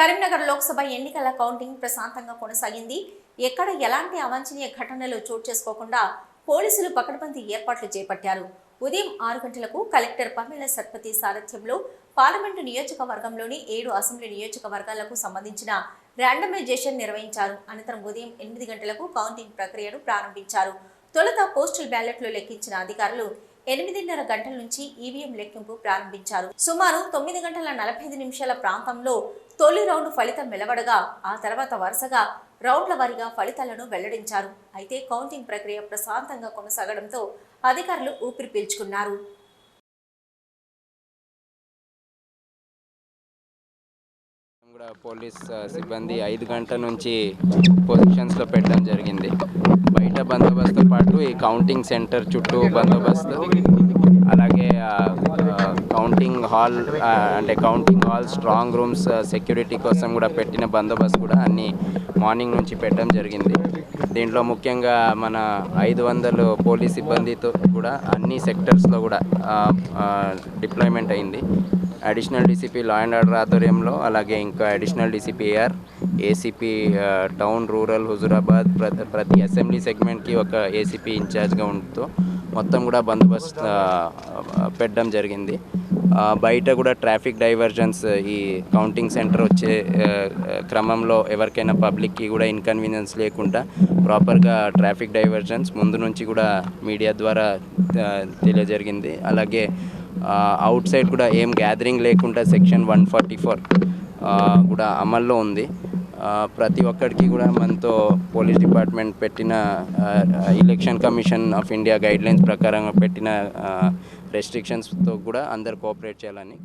కరీంనగర్ లోక్సభ ఎన్నికల కౌంటింగ్ ప్రశాంతంగా కొనసాగింది. ఎక్కడ ఎలాంటి అవాంఛనీయ ఘటనలు చోటు చేసుకోకుండా పోలీసులు పకడ్బందీ ఏర్పాట్లు చేపట్టారు. ఉదయం ఆరు గంటలకు కలెక్టర్ పమేల సత్పతి సారథ్యంలో పార్లమెంటు నియోజకవర్గంలోని ఏడు అసెంబ్లీ నియోజకవర్గాలకు సంబంధించిన ర్యాండమైజేషన్ నిర్వహించారు. అనంతరం ఉదయం ఎనిమిది గంటలకు కౌంటింగ్ ప్రక్రియను ప్రారంభించారు. తొలుత పోస్టల్ బ్యాలెట్లు లెక్కించిన అధికారులు ఎనిమిదిన్నర గంటల నుంచి ఈవీఎం లెక్కింపు ప్రారంభించారు. సుమారు తొమ్మిది గంటల నలభై ఐదు నిమిషాల ప్రాంతంలో తొలి రౌండ్ ఫలితం వెలువడగా ఆ తర్వాత వరుసగా రౌండ్ల వారీగా ఫలితాలను వెల్లడించారు. అయితే కౌంటింగ్ ప్రక్రియ ప్రశాంతంగా కొనసాగడంతో అధికారులు ఊపిరి పీల్చుకున్నారు. కూడా పోలీస్ సిబ్బంది ఐదు గంటల నుంచి పొజిషన్స్లో పెట్టడం జరిగింది. బయట బందోబస్తుతో పాటు ఈ కౌంటింగ్ సెంటర్ చుట్టూ బందోబస్తు అలాగే కౌంటింగ్ హాల్ uh, అంటే counting hall strong rooms security కోసం కూడా పెట్టిన బందోబస్తు కూడా అన్ని మార్నింగ్ నుంచి పెట్టడం జరిగింది. దీంట్లో ముఖ్యంగా మన ఐదు వందలు పోలీస్ సిబ్బందితో కూడా అన్ని సెక్టర్స్లో కూడా డిప్లాయ్మెంట్ అయింది. Additional DCP law and order ఆధ్వర్యంలో అలాగే ఇంకా additional DCP AR ACP town rural Huzurabad ప్రతి ప్రతి అసెంబ్లీ సెగ్మెంట్కి ఒక ఏసీపీ ఇన్ఛార్జ్గా ఉంటూ మొత్తం కూడా బందోబస్తు పెట్టడం జరిగింది. బయట కూడా ట్రాఫిక్ డైవర్జన్స్ ఈ కౌంటింగ్ సెంటర్ వచ్చే క్రమంలో ఎవరికైనా పబ్లిక్కి కూడా ఇన్కన్వీనియన్స్ లేకుండా ప్రాపర్గా ట్రాఫిక్ డైవర్జన్స్ ముందు నుంచి కూడా మీడియా ద్వారా తెలియజరిగింది. అలాగే అవుట్ సైడ్ కూడా ఏం గ్యాదరింగ్ లేకుండా సెక్షన్ వన్ ఫార్టీ ఫోర్ కూడా అమల్లో ఉంది. ప్రతి ఒక్కరికి కూడా మనతో పోలీస్ డిపార్ట్మెంట్ పెట్టిన election commission of India guidelines ప్రకారంగా పెట్టిన రెస్ట్రిక్షన్స్తో కూడా అందరు కోఆపరేట్ చేయాలని